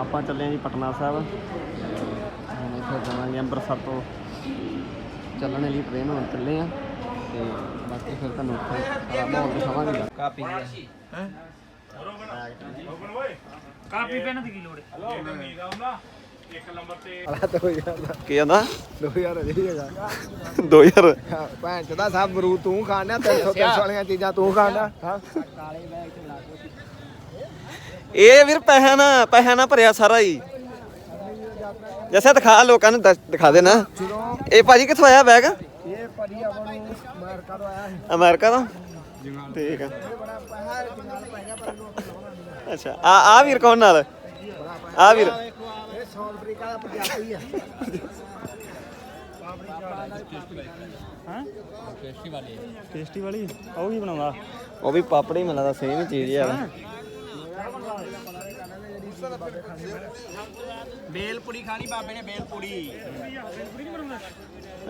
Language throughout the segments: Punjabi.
ਆਪਾਂ ਚੱਲੇ ਹਾਂ ਜੀ ਪਟਨਾ ਸਾਹਿਬ। ਹੁਣ ਇੱਥੇ ਜਾਵਾਂਗੇ ਅੰਮ੍ਰਿਤਸਰ ਤੋਂ। ਚੱਲਣ ਲਈ ਟ੍ਰੇਨ ਹੁਣ ਚੱਲੇ ਆ ਤੇ ਬਾਕੀ ਫਿਰ ਤੁਹਾਨੂੰ ਉੱਥੇ ਸਾਰਾ ਮਾਹੌਲ ਦਿਖਾਵਾਂਗੇ। ਕਾਪੀ ਕਾਪੀ ਪੈਨ ਦੀ ਕੀ ਲੋੜ ਹੈ? ਕੀ ਆਂਦਾ 2000 ਅਜੇ ਹੈਗਾ। 2000 ਭੈਣ ਚਦਾ ਸਭ ਬਰੂ ਤੂੰ ਖਾਣਾ 300 300 ਵਾਲੀਆਂ ਚੀਜ਼ਾਂ ਤੂੰ ਖਾਣਾ ਹਾਂ। ਇਹ ਵੀਰ ਪੈਸਾ ਨਾ ਪੈਸਾ ਨਾ ਭਰਿਆ ਸਾਰਾ ਹੀ। ਜੈਸੇ ਦਿਖਾ ਲੋਕਾਂ ਨੂੰ ਦੱਸ- ਦਿਖਾ ਦੇ ਨਾ ਜਦੋਂ ਇਹ ਭਾਜੀ ਕਿੱਥੋਂ ਆਇਆ ਬੈਗ ਇਹ ਪਰੀ ਆਪਾਂ ਨੂੰ ਅਮਰੀਕਾ ਤੋਂ। ਆਇਆ ਸੀ ਅਮਰੀਕਾ ਤੋਂ ਠੀਕ ਆ। ਇਹ ਬੜਾ ਪੈਸਾ ਜੰਗਲ ਪੈ ਗਿਆ ਪਰ ਲੋਕ ਲਾਉਣਾ ਅੱਛਾ ਆ ਆ ਵੀਰ ਕੌਣ ਨਾਲ? ਆ ਵੀਰ। ਇਹ ਸਾਊਥ ਅਫਰੀਕਾ ਦਾ ਪੰਜਾਬੀ ਆ ਟੇਸਟੀ ਵਾਲੀ ਉਹ ਕੀ ਬਣਾਉਂਦਾ। ਉਹ ਵੀ ਪਾਪੜੀ ਮੈਨੂੰ ਲੱਗਦਾ ਸੇਮ ਹੀ ਚੀਜ਼ ਯਾਰ।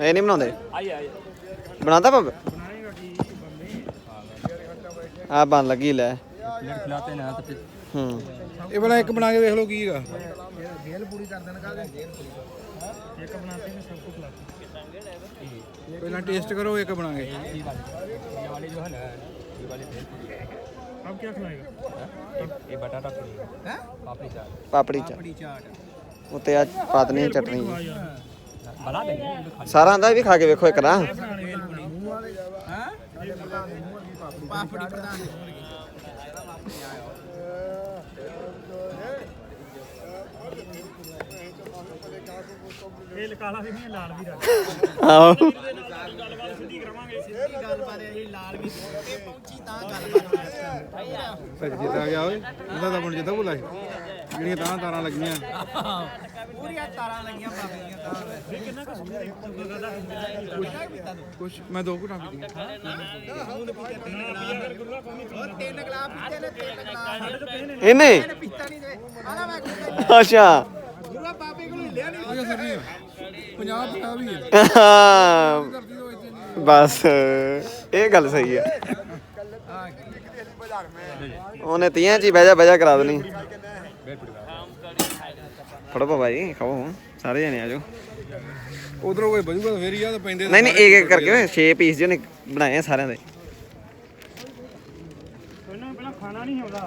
ਇਹ ਨਹੀਂ ਬਣਾਉਂਦੇ? ਆਈ ਆਈ ਬਣਾਉਂਦਾ ਬਾਬੇ? ਆ ਬਣ ਲੱਗੀ ਲੈ। ਖਿਲਾਤੇ ਹੂੰ। ਇਹ ਵਾਲਾ ਇੱਕ ਬਣਾ ਕੇ ਦੇਖ ਲਓ ਕੀ ਹੈਗਾ। ਬੇਲ ਪੂਰੀ ਕਰ ਦੇਣ ਕਾ ਇੱਕ ਬਣਾਤੇ ਨੇ ਸਭ ਕੁਝ ਖਿਲਾਤੇ ਪਹਿਲਾਂ ਟੇਸਟ ਕਰੋ ਇੱਕ ਬਣਾ ਕੇ ਇਹ ਵਾਲੀ ਜੋ ਹੈ ਨਾ ਇਹ ਵਾਲੀ ਬੇਲ ਪੂਰੀ अब क्या खिलाएगा ये बटाटा पूरी ਹੈ पापड़ी चाट ਪਾਪੜੀ ਚ ਪੁੜੀ ਚਾਟ ਉੱਤੇ ਆ ਪਾਤਨੀ ਚਟਨੀ ਜੀ। बना देंगे ये तो खा ਸਾਰਾ ਆਂਦਾ ਵੀ ਖਾ ਕੇ ਵੇਖੋ ਇੱਕ ਨਾ ਹੈ ਪਾਪੜੀ ਪ੍ਰਧਾਨ ਇਹ ਕਾਲਾ ਵੀ ਨਹੀਂ ਲਾਲ ਵੀ ਰੱਖ ਆਹੋ ਸਿੱਧੀ ਗੱਲ ਬਾਰੇ ਇਹ ਲਾਲ ਵੀ ਇਹ ਪਹੁੰਚੀ ਤਾਂ ਗੱਲਬਾਤ ਫਿਰ ਜਿੱਦਾਂ ਗਿਆ ਓਏ। ਉਹਦਾ ਤਾਂ ਬਣ ਜਿੱਦਾਂ ਭੁੱਲਾ ਸੀ। ਜਿਹੜੀਆਂ ਤਾਂ ਤਾਰਾਂ ਲੱਗੀਆਂ। ਪੂਰੀਆਂ ਤਾਰਾਂ ਲੱਗੀਆਂ ਬਾਬੇ ਦੀਆਂ ਤਾਂ। ਇਹ ਕਿੰਨਾ ਕੁ ਕੁਛ ਮੈਂ ਦੋ ਘੁੱਟਾਂ ਪੀਤੀਆਂ ਹੋਰ ਤਿੰਨ ਗਲਾਸ ਪੀਤੇ ਨੇ ਤਿੰਨ ਗਲਾਸ। ਇਹਨੇ? ਪੀਤਾ ਨਹੀਂ ਤੇ। ਆਲਾ ਮੈਂ ਕਿਹਾ ਅੱਛਾ। ਗੁਰੂਆ ਬਾਬੇ ਕੋਲ ਲਿਆ ਨਹੀਂ। ਆ ਸਰ 50 50 ਵੀ ਹੈ। ਹਾਂ, ਬਸ ਇਹ ਗੱਲ ਸਹੀ ਆ। ਉਹਨੇ ਤੀਆਂ ਚ ਹੀ ਬਹਿ ਜਾ ਬਹਿ ਜਾ ਕਰਾ ਦੇਣੀ। ਫੜੋ ਬਾਬਾ ਜੀ ਖਾਓ ਸਾਰੇ ਜਣੇ ਆ ਜਾਓ। ਉਧਰੋਂ ਕੋਈ ਬਜੂਗਾ ਤਾਂ ਫੇਰ ਹੀ ਆ ਤਾਂ ਪੈਂਦੇ ਨਹੀਂ ਨਹੀਂ ਇੱਕ ਇੱਕ ਕਰਕੇ 6 ਪੀਸ ਜਿਹਨੇ ਬਣਾਏ ਆ ਸਾਰਿਆਂ ਦੇ। ਇਹਨਾਂ ਪਹਿਲਾਂ ਖਾਣਾ ਨਹੀਂ ਆਉਂਦਾ।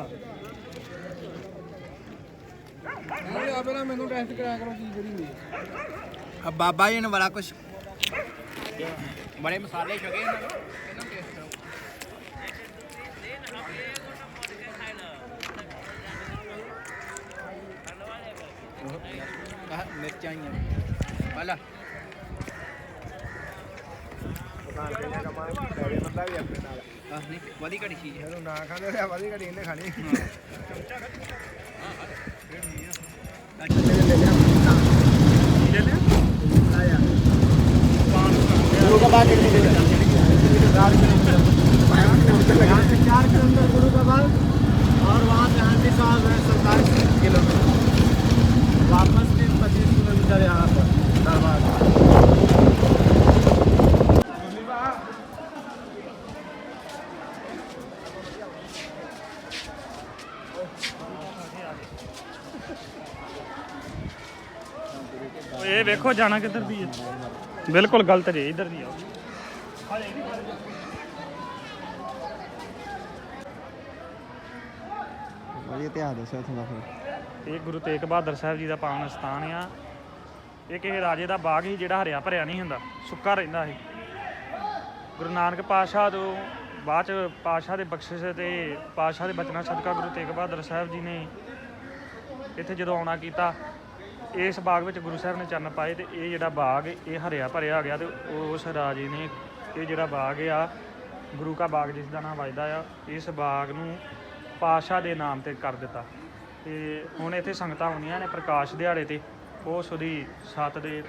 ਆ ਪਹਿਲਾਂ ਮੈਨੂੰ ਟੈਸਟ ਕਰਾਇਆ ਕਰੋ ਚੀਜ਼ ਜਿਹੜੀ ਆ। ਬਾਬਾ ਜੀ ਨੇ ਬੜਾ ਕੁਝ ਬੜੇ ਮਸਾਲੇ ਛਕੇ ਇਹਨਾਂ ਨੂੰ। ਇਹਨਾਂ ਟੇਸਟ ਕਰੋ ਮਿਰਚਾਂ ਹੀ ਆ। ਵਾਲਾ ਆਹ ਨਹੀਂ ਵਧੀ ਘੜੀ ਚੀਜ਼ ਹੈ ਨਾ ਖਾਂਦੇ ਤੇ ਵਧੀ ਘੜੀ ਇਹਨੇ ਖਾਣੀ। गुरु चार किलोमीटर यहाँ से चार किलोमीटर गुरु और वहाँ से हांडी साहब है सत्ताईस किलोमीटर वापस भी पच्चीस किलोमीटर यहाँ पर ये देखो जाना किधर भी है। बिल्कुल गलत है इधर नहीं आओ। ਬਾਜੀ ਇਤਿਹਾਸ ਦੱਸੋ ਇੱਥੋਂ ਦਾ ਫਿਰ। ਇਹ ਗੁਰੂ ਤੇਗ ਬਹਾਦਰ ਸਾਹਿਬ ਜੀ ਦਾ ਪਾਵਨ ਸਥਾਨ ਆ। ਇਹ ਕਿਸੇ ਰਾਜੇ ਦਾ ਬਾਗ ਸੀ ਜਿਹੜਾ ਹਰਿਆ ਭਰਿਆ ਨਹੀਂ ਹੁੰਦਾ, ਸੁੱਕਾ ਰਹਿੰਦਾ ਸੀ। ਗੁਰੂ ਨਾਨਕ ਪਾਤਸ਼ਾਹ ਤੋਂ ਬਾਅਦ ਚ ਪਾਤਸ਼ਾਹ ਦੇ ਬਖਸ਼ਿਸ਼ ਤੇ ਪਾਤਸ਼ਾਹ ਦੇ ਬਚਨਾਂ ਸਦਕਾ ਗੁਰੂ ਤੇਗ ਬਹਾਦਰ ਸਾਹਿਬ ਜੀ ਨੇ ਇੱਥੇ ਜਦੋਂ ਆਉਣਾ ਕੀਤਾ, ਇਸ ਬਾਗ ਵਿੱਚ ਗੁਰੂ ਸਾਹਿਬ ਨੇ ਚਰਨ ਪਾਏ ਤੇ ਇਹ ਜਿਹੜਾ ਬਾਗ, ਇਹ ਹਰਿਆ ਭਰਿਆ ਗਿਆ ਤੇ ਉਸ ਰਾਜੇ ਨੇ ਇਹ ਜਿਹੜਾ ਬਾਗ ਆ, ਗੁਰੂ ਕਾ ਬਾਗ ਜਿਸ ਦਾ ਨਾਮ ਵੱਜਦਾ ਆ, ਇਸ ਬਾਗ ਨੂੰ ਪਾਤਸ਼ਾਹ ਦੇ ਨਾਮ ਤੇ ਕਰ ਦਿੱਤਾ। ਤੇ ਹੁਣ ਇੱਥੇ ਸੰਗਤਾਂ ਆਉਂਦੀਆਂ ਨੇ ਪ੍ਰਕਾਸ਼ ਦਿਹਾੜੇ ਤੇ, ਉਹ ਉਹਦੀ ਸੱਤ ਦੇ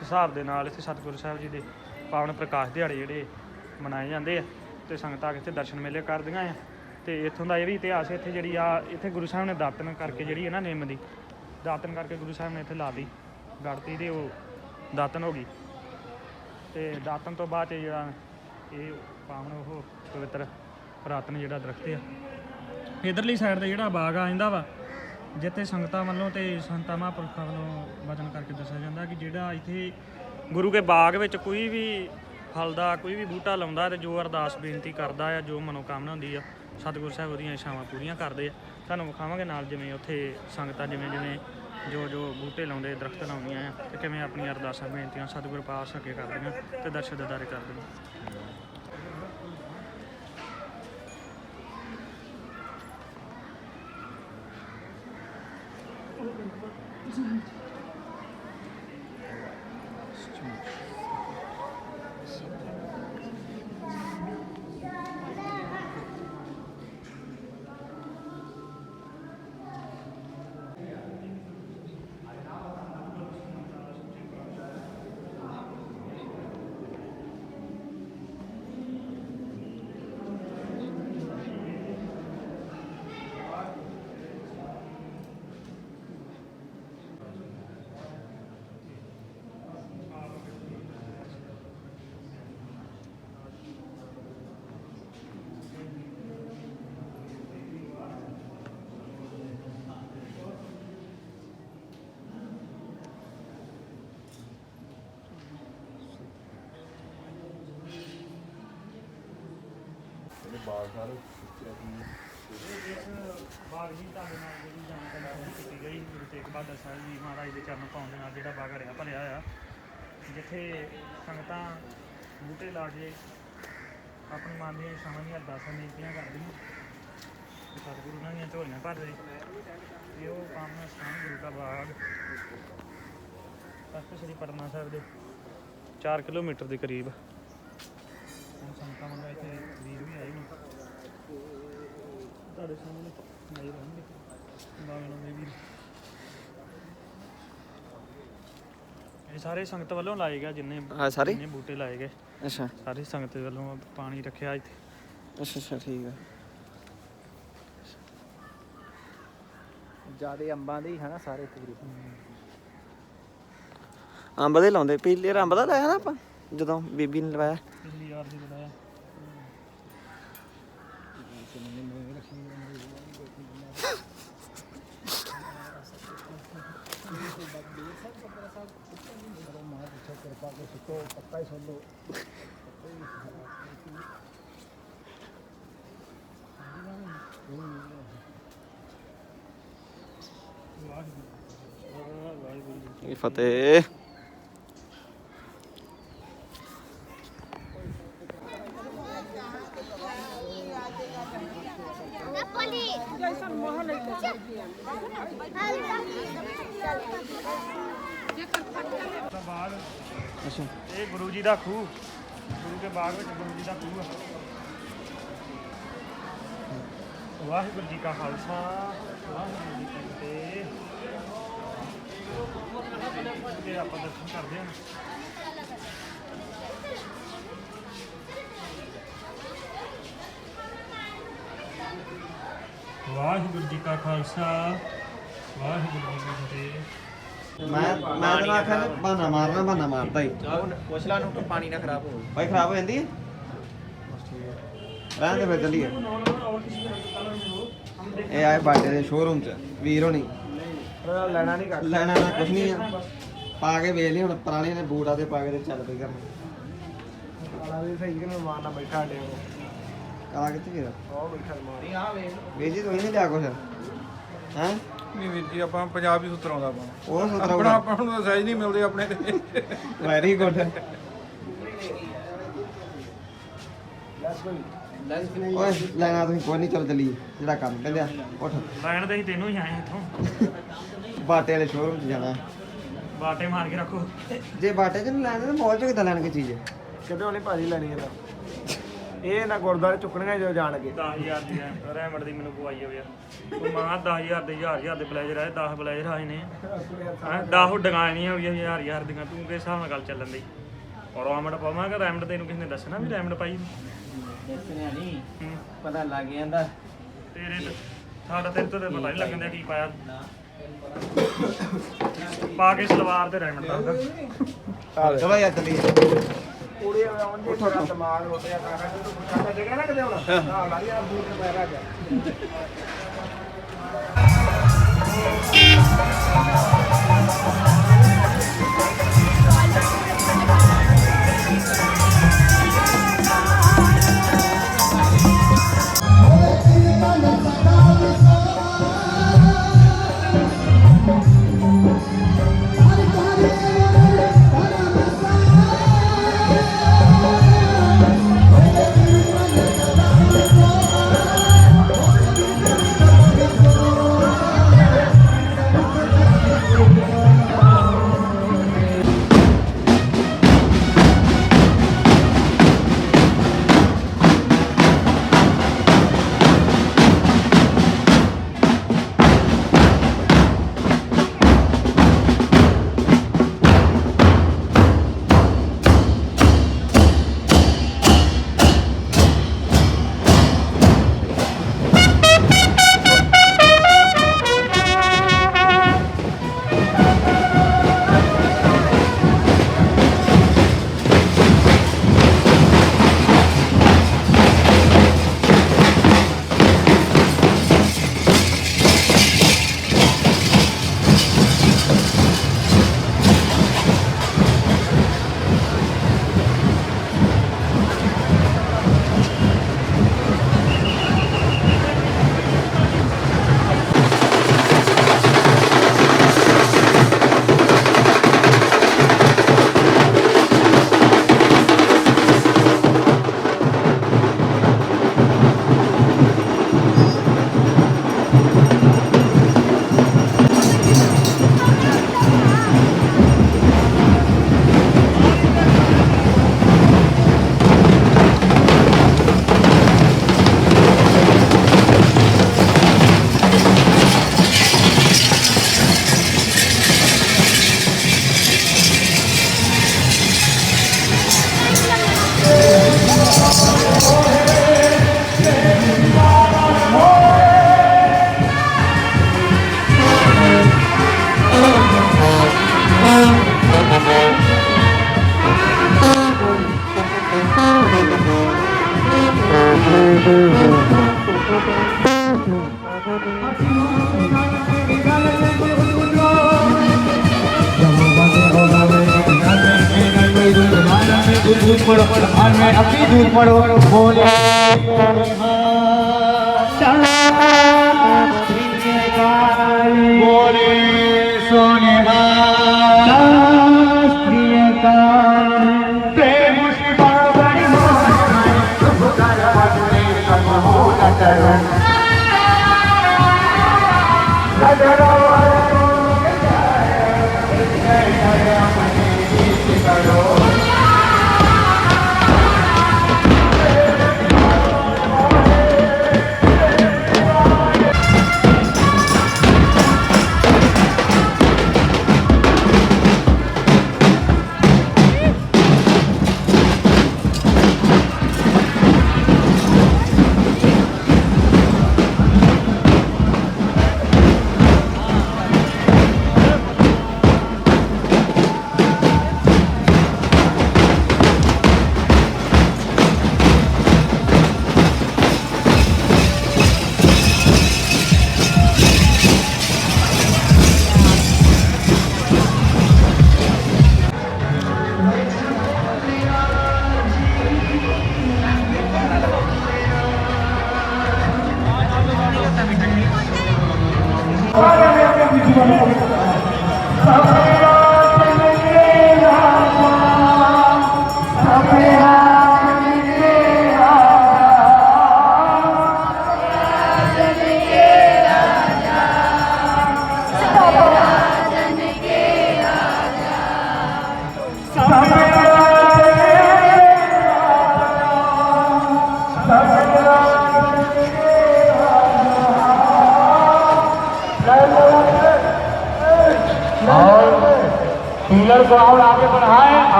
ਹਿਸਾਬ ਦੇ ਨਾਲ ਇੱਥੇ ਸਤਿਗੁਰੂ ਸਾਹਿਬ ਜੀ ਦੇ ਪਾਵਨ ਪ੍ਰਕਾਸ਼ ਦਿਹਾੜੇ ਜਿਹੜੇ ਮਨਾਏ ਜਾਂਦੇ ਆ, ਤੇ ਸੰਗਤਾਂ ਇੱਥੇ ਦਰਸ਼ਨ ਮੇਲੇ ਕਰਦੀਆਂ ਆ। ਤੇ ਇੱਥੋਂ ਦਾ ਇਹ ਵੀ ਇਤਿਹਾਸ ਇੱਥੇ ਜਿਹੜੀ ਆ, ਇੱਥੇ ਗੁਰੂ ਸਾਹਿਬ ਨੇ ਦਾਤਨ ਕਰਕੇ ਜਿਹੜੀ ਹੈ ਨਾ ਨਿੰਮ ਦੀ ਦਾਤਨ ਕਰਕੇ ਗੁਰੂ ਸਾਹਿਬ ਨੇ ਇੱਥੇ ਲਾ ਦੀ ਗੜਤੀ ਤੇ ਉਹ ਦਾਤਨ ਹੋ ਗਈ। ਤੇ ਦਾਤਨ ਤੋਂ ਬਾਅਦ 'ਚ ਜਿਹੜਾ ਇਹ ਪਾਵਨ ਉਹ ਪਵਿੱਤਰ ਪੁਰਾਤਨ ਜਿਹੜਾ ਦਰਖਤ ਆ। ਇਧਰਲੀ ਸਾਈਡ ਤੇ ਜਿਹੜਾ ਬਾਗ ਆ ਜਾਂਦਾ ਵਾ, ਜਿੱਥੇ ਸੰਗਤਾਂ ਵੱਲੋਂ ਤੇ ਸੰਤਾਂ ਮਹਾਂਪੁਰਖਾਂ ਵੱਲੋਂ ਵਚਨ ਕਰਕੇ ਦੱਸਿਆ ਜਾਂਦਾ ਕਿ ਜਿਹੜਾ ਇੱਥੇ ਗੁਰੂ ਕੇ ਬਾਗ ਵਿੱਚ ਕੋਈ ਵੀ ਫਲ ਦਾ, ਕੋਈ ਵੀ ਬੂਟਾ ਲਾਉਂਦਾ ਤੇ ਜੋ ਅਰਦਾਸ ਬੇਨਤੀ ਕਰਦਾ ਆ, ਜੋ ਮਨੋਕਾਮਨਾ ਹੁੰਦੀ ਆ, ਸਤਿਗੁਰ ਸਾਹਿਬ ਉਹਦੀਆਂ ਇਛਾਵਾਂ ਪੂਰੀਆਂ ਕਰਦੇ ਆ। ਤੁਹਾਨੂੰ ਵਿਖਾਵਾਂਗੇ ਨਾਲ ਜਿਵੇਂ ਉੱਥੇ ਸੰਗਤਾਂ ਜਿਵੇਂ ਜਿਵੇਂ ਜੋ ਜੋ ਬੂਟੇ ਲਾਉਂਦੇ, ਦਰਖਤ ਲਾਉਂਦੀਆਂ ਆ, ਤੇ ਕਿਵੇਂ ਆਪਣੀਆਂ ਅਰਦਾਸਾਂ, ਬੇਨਤੀਆਂ ਸਤਿਗੁਰ ਪਾਸ ਅੱਗੇ ਕਰਦੀਆਂ ਤੇ ਦਰਸ਼ਨ ਦਿਦਾਰੇ ਕਰਦੀਆਂ ਬਾਗ ਜੀ ਤੁਹਾਡੇ ਨਾਲ ਜਿਹੜੀ ਜਾਣਕਾਰੀ ਕੀਤੀ ਗਈ, ਗੁਰੂ ਤੇਗ ਬਹਾਦਰ ਸਾਹਿਬ ਜੀ ਮਹਾਰਾਜ ਦੇ ਚਰਨ ਪਾਉਣ ਦੇ ਨਾਲ ਜਿਹੜਾ ਬਾਗ ਹਰਿਆ ਭਰਿਆ ਆ। ਜਿੱਥੇ ਸੰਗਤਾਂ ਬੂਟੇ ਲਾ ਕੇ ਆਪਣੀ ਮਨ ਦੀਆਂ ਇਛਾਵਾਂ ਦੀਆਂ ਅਰਦਾਸਾਂ ਬੇਨਤੀਆਂ ਕਰਦੀਆਂ। ਤੇ ਸਤਿਗੁਰੂ ਉਹਨਾਂ ਦੀਆਂ ਝੋਲੀਆਂ ਭਰਦੇ ਇਹ ਉਹ ਪਾਵਨ ਸਥਾਨ ਗੁਰੂ ਦਾ ਬਾਗ। ਤਖਤ ਸ੍ਰੀ ਪਟਨਾ ਸਾਹਿਬ ਦੇ 4 ਕਿਲੋਮੀਟਰ ਦੇ ਕਰੀਬ। ਹੁਣ ਸੰਗਤਾਂ ਵੱਲੋਂ ਇੱਥੇ ਵੀਰ ਵੀ ਆਏ ਨੇ ਤੁਹਾਡੇ ਸਾਹਮਣੇ ਨਹੀਂ ਰਹਿਣਗੇ। ਬਾਗਲਾਂ ਦੇ ਵੀਰ ਇਹ ਸਾਰੇ ਸੰਗਤ ਵੱਲੋਂ ਲਾਏ ਗਏ ਜਿੰਨੇ ਹਾਂ ਸਾਰੇ? ਜਿੰਨੇ ਬੂਟੇ ਲਾਏ ਗਏ। ਅੱਛਾ। ਸਾਰੀ ਸੰਗਤ ਵੱਲੋਂ ਪਾਣੀ ਰੱਖਿਆ ਇੱਥੇ। ਅੱਛਾ ਅੱਛਾ ਠੀਕ ਆ। ਜਿਆਦੇ ਅੰਬਾਂ ਦੇ ਹੀ ਹਨਾ ਸਾਰੇ ਤਕਰੀਬਨ। ਅੰਬ ਦੇ ਲਾਉਂਦੇ ਵਾਰ ਅੰਬ ਦਾ ਲਾਇਆ ਨਾ ਆਪਾਂ? ਜਦੋਂ ਬੀਬੀ ਨੇ ਲਵਾਇਆ। ਪਿਛਲੀ ਵਾਰ ਦੀ ਲਗਾਇਆ ਇਹ ਫਤਿਹ। ਵਾਹਿਗੁਰੂ ਜੀ ਕਾ ਖਾਲਸਾ ਵਾਹਿਗੁਰੂ ਜੀ ਕੀ ਫਤਿਹ। ਤੇ ਆਪਾਂ ਦਰਸ਼ਨ ਕਰਦੇ ਹਾਂ। ਵਾਹਿਗੁਰੂ ਜੀ ਕਾ ਖਾਲਸਾ ਵਾਹਿਗੁਰੂ ਜੀ ਕੀ ਫਤਿਹ। ਮੈਂ ਮੈਂ ਤਾਂ ਆਖਿਆ ਬਹਾਨਾ ਮਾਰਨਾ ਬਹਾਨਾ ਮਾਰਦਾ ਹੀ। ਪੁੱਛ ਲਾ ਨੂੰ ਪਾਣੀ ਨਾ ਖਰਾਬ ਹੋਵੇ ਭਾਈ ਖਰਾਬ ਹੋ ਜਾਂਦੀ ਹੈ? ਰਹਿਣ ਦੇ ਫਿਰ ਚੱਲੀਏ ਇਹ ਆਏ ਬਾਟੇ ਦੇ ਸ਼ੋਰੂਮ ਚ ਵੀਰ ਹੋਣੀ। ਲੈਣਾ ਨਹੀਂ ਕਰ ਲੈਣਾ ਨਾ ਨਹੀਂ ਆ। ਪਾ ਕੇ ਵੇਖ ਲਈ ਹੁਣ ਪੁਰਾਣੇ ਨੇ ਬੂਟਾ ਤੇ ਪਾ ਕੇ ਤੇ ਚੱਲ ਪਈ ਕਰਨ ਵਾਲਾ ਵੀ ਸਹੀ ਕਿ ਮੈਂ ਮਾਰਨਾ ਬੈਠਾ ਡੇ ਉਹ ਕਾਲਾ ਕਿੱਥੇ ਗਿਆ? ਉਹ ਬੈਠਾ ਮਾਰੀ। ਆ ਵੇਖ ਵੀਰ ਜੀ ਤੁਸੀਂ ਨਹੀਂ ਲਿਆ ਕੁਛ? ਹੈ? ਨਹੀਂ ਵੀਰ ਜੀ ਆਪਾਂ ਪੰਜਾਬ ਹੀ ਸੁਤਰਾਉਂਦਾ ਆਪਾਂ। ਉਹ ਆਪਣਾ ਸੁਤਰਾ ਆਪਾਂ ਨੂੰ ਤਾਂ ਸਾਈਜ਼ ਨਹੀਂ ਮਿਲਦੇ ਆਪਣੇ ਤੇ। ਵੈਰੀ ਗੁੱਡ ਓਏ ਲੈਣਾ ਤੁਸੀਂ ਕੋਈ ਨਹੀਂ ਚੱਲ ਚੱਲੀਏ ਜਿਹੜਾ ਕੰਮ ਕਹਿੰਦੇ ਆ ਉੱਠ। ਲੈਣ ਦੇ ਹੀ ਤੈਨੂੰ ਹੀ ਆਏ ਇੱਥੋਂ। ਬਾਟੇ ਵਾਲੇ ਸ਼ੋਰੂਮ 'ਚ ਜਾਣਾ। ਬਾਟੇ ਮਾਰ ਕੇ ਰੱਖੋ। ਜੇ ਬਾਟੇ 'ਚ ਨਹੀਂ ਲੈਣੇ ਤਾਂ ਮਾਲ 'ਚ ਕਿੱਦਾਂ ਲੈਣਗੇ ਚੀਜ਼? ਕਿਤੇ ਨਹੀਂ ਭਾਜੀ ਲੈਣੀ ਇਹਦਾ ਇਹ ਨਾ ਗੁਰਦੁਆਰੇ ਚੁੱਕਣੀਆਂ ਜੋ ਜਾਣਗੇ। 10000 ਦੀ ਰੈ- ਰੈਮਡ ਦੀ ਮੈਨੂੰ ਪਵਾਈ ਹੋਵੇ ਯਾਰ ਉਹ ਮਾਂ 10000 ਦੇ 1000 1000 ਦੇ ਬਲੇਜ਼ਰ ਆਏ 10 ਬਲੇਜ਼ਰ ਆਏ ਨੇ। ਹਾਂ 10 ਡਗਾਏ ਨਹੀਂ ਹੋਈਆਂ 1000 1000 ਦੀਆਂ। ਤੂੰ ਕਿਸ ਹਿਸਾਬ ਨਾਲ ਗੱਲ ਚੱਲਣ ਦੀ ਔਰ ਰੈਮਡ ਪਾਵਾਂਗਾ ਰੈਮਡ ਤੈਨੂੰ ਕਿਸੇ ਨੇ ਦੱਸਣਾ ਵੀ ਰੈਮਡ ਪਾਈ? ਦੱਸਣਿਆ ਨਹੀਂ ਹੂੰ। ਪਤਾ ਲੱਗ ਜਾਂਦਾ। ਤੇਰੇ ਤੇ ਸਾਡਾ ਤੇਰੇ ਤੋਂ ਤਾਂ ਪਤਾ ਨਹੀਂ ਲੱਗਣ ਦਿਆ ਕੀ ਪਾਇਆ। ਪਾ ਕੇ ਸਲਵਾਰ ਤੇ ਰੈਮਡ ਦਾ ਚਲੋ ਯਾਰ ਚੱਲੀਏ ਪੂਰੇ ਆਉਣ ਦੇ ਮੇਰਾ ਦਿਮਾਗ ਰੋਟਿਆ ਕਾਕਾ ਤੂੰ ਪੁੱਛਾਂਗਾ ਜਗ੍ਹਾ ਨਾ ਕਿਤੇ ਹੁਣ। ਹਾਂ। ਲਾ ਯਾਰ ਬੂਟ ਪੈ ਰਿਹਾ ਗਿਆ दूध पड़ो और मैं अपनी दूध पड़ो बोले बोले Vai, Bernardo!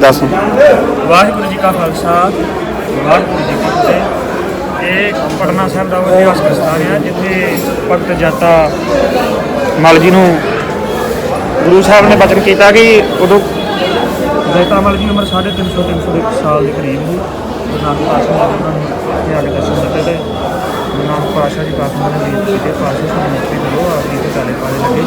ਦੱਸ ਵਾਹਿਗੁਰੂ ਜੀ ਕਾ ਖਾਲਸਾ, ਵਾਹਿਗੁਰੂ ਜੀ ਕੀ ਫਤਿਹ। ਇਹ ਪਟਨਾ ਸਾਹਿਬ ਦਾ ਉਹ ਇਤਿਹਾਸਕ ਸਥਾਨ ਹੈ, ਜਿੱਥੇ ਭਗਤ ਜਾਤਾ ਮਲ ਜੀ ਨੂੰ ਗੁਰੂ ਸਾਹਿਬ ਨੇ ਬਚਨ ਕੀਤਾ ਕਿ ਉਦੋਂ ਜਾਤਾ ਮਲ ਜੀ ਦੀ ਉਮਰ 350 301 ਸਾਲ ਦੇ ਕਰੀਬ ਸੀ। ਗੁਰੂ ਨਾਨਕ ਪਾਤਸ਼ਾਹ ਨੇ ਉਹਨਾਂ ਨੂੰ ਇੱਥੇ ਦਰਸ਼ਨ ਦਿੱਤੇ ਤੇ ਨਾਨਕ ਪਾਤਸ਼ਾਹ ਜੀ ਪਾਤਸ਼ਾਹ ਨੇ ਬੇਨਤੀ ਕੀਤੀ ਪਾਤਸ਼ਾਹ ਸਾਨੂੰ ਮੁਕਤੀ ਦਿਓ ਆਪ ਜੀ ਦੇ ਕਾਲੇ ਪਾਲੇ ਲੱਗੇ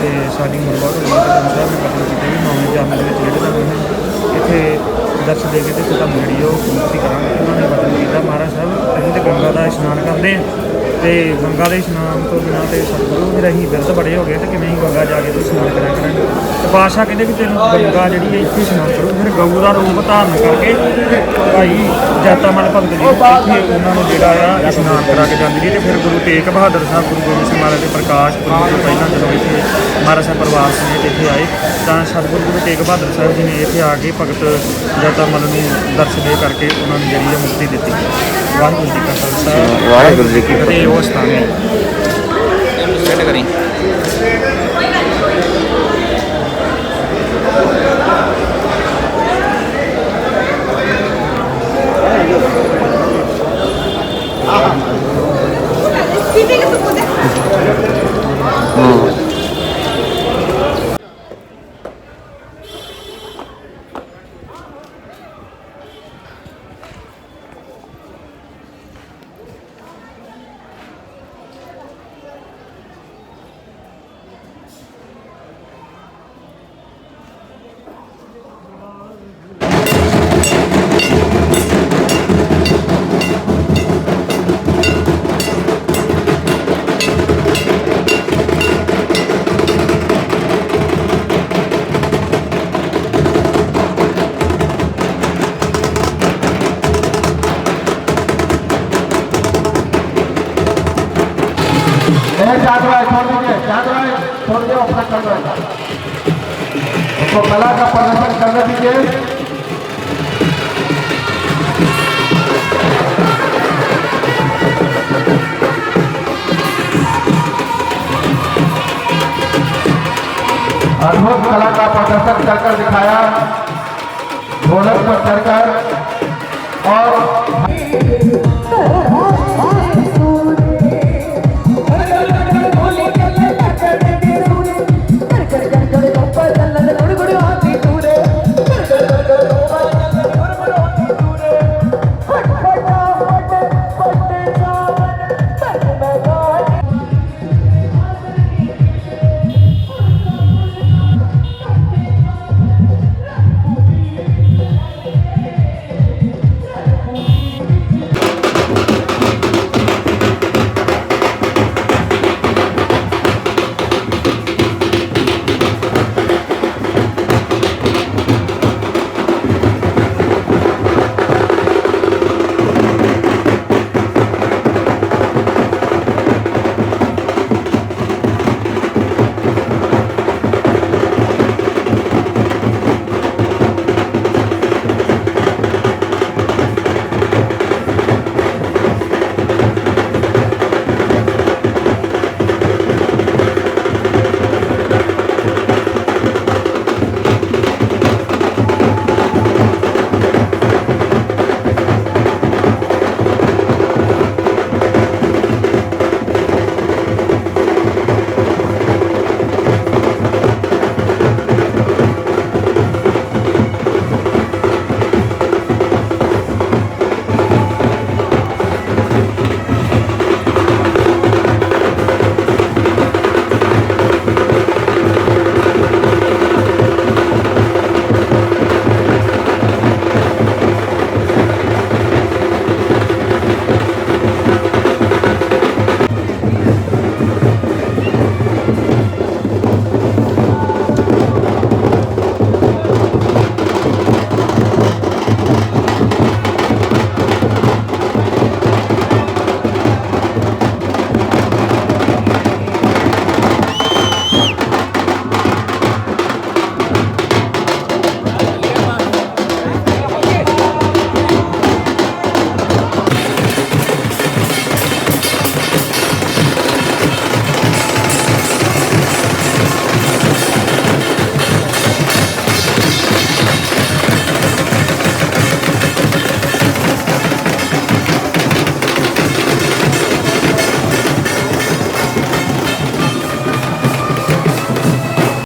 ਤੇ ਸਾਡੀ ਉਮਰ ਬਹੁਤ ਤੇ ਗੁਰੂ ਸਾਹਿਬ ਨੇ ਬਚਨ ਕੀਤਾ ਵੀ ਨੌਵੇਂ ਜਨਮ ਦੇ ਵਿੱਚ ਜਿਹੜੇ ਤੁਹਾਨੂੰ ਇੱਥੇ ਦਰਸ਼ਨ ਦੇ ਕੇ ਤੇ ਫਿਰ ਤੁਹਾਨੂੰ ਜਿਹੜੀ ਉਹ ਮੁਕਤੀ ਕਰਾਂਗੇ। ਉਹਨਾਂ ਨੇ ਬਚਨ ਕੀਤਾ। ਮਹਾਰਾਜ ਸਾਹਿਬ, ਅਸੀਂ ਤੇ ਗੰਗਾ ਦਾ ਇਸ਼ਨਾਨ ਕਰਦੇ ਹਾਂ। ਤੇ ਗੰਗਾ ਦੇ ਇਸ਼ਨਾਨ ਤੋਂ ਬਿਨਾਂ ਤੇ ਸਤਿਗੁਰੂ ਫਿਰ ਅਸੀਂ ਬਿਰਧ ਬੜੇ ਹੋ ਗਏ ਤੇ ਕਿਵੇਂ ਹੀ ਗੰਗਾ ਜਾ ਕੇ ਤੇ ਇਸ਼ਨਾਨ ਕਰਿਆ ਕਰਾਂਗੇ ਤੇ ਬਾਦਸ਼ਾਹ ਕਹਿੰਦੇ ਵੀ ਤੈਨੂੰ ਗੰਗਾ ਜਿਹੜੀ ਹੈ ਇੱਥੇ ਇਸ਼ਨਾਨ ਕਰੋ ਫਿਰ ਗਊ ਦਾ ਰੂਪ ਧਾਰਨ ਕਰਕੇ ਭਾਈ ਜਾਤਾ ਮਨ ਭਗਤ ਜੀ ਇੱਥੇ ਉਹਨਾਂ ਨੂੰ ਜਿਹੜਾ ਆ ਇਸ਼ਨਾਨ ਕਰਾ ਕੇ ਜਾਂਦੀ ਹੈ ਤੇ ਫਿਰ ਗੁਰੂ ਤੇਗ ਬਹਾਦਰ ਸਾਹਿਬ ਗੁਰੂ ਗੋਬਿੰਦ ਸਿੰਘ ਮਹਾਰਾਜ ਦੇ ਪ੍ਰਕਾਸ਼ ਪੁਰਬ ਤੋਂ ਪਹਿਲਾਂ ਜਦੋਂ ਇੱਥੇ ਮਹਾਰਾਜ ਸਾਹਿਬ ਪਰਿਵਾਰ ਸਮੇਤ ਇੱਥੇ ਆਏ ਤਾਂ ਸਤਿਗੁਰੂ ਗੁਰੂ ਤੇਗ ਬਹਾਦਰ ਸਾਹਿਬ ਜੀ ਨੇ ਇੱਥੇ ਆ ਕੇ ਭਗਤ ਜਾਤਾ ਮਨ ਨੂੰ ਦਰਸ਼ਨ ਦੇ ਕਰਕੇ ਉਹਨਾਂ ਨੂੰ ਜਿਹੜੀ ਹੈ ਮੁਕਤੀ ਦਿੱਤੀ। ਵਾਹਿਗੁਰੂ ਜੀ ਕਾ ਖਾਲਸਾ। ਵਾਹਿਗੁਰੂ ਜੀ ਕੀ ਤੇ ਉਹ ਸਥਾਨ ਹੈ ਸੈੱਟ छोड़ दीजिए छोड़ दीजिए, अपना कर रहा उसको कला का प्रदर्शन करने दीजिए। अद्भुत कला का प्रदर्शन कर दिखाया। ढोलक पर चढ़कर और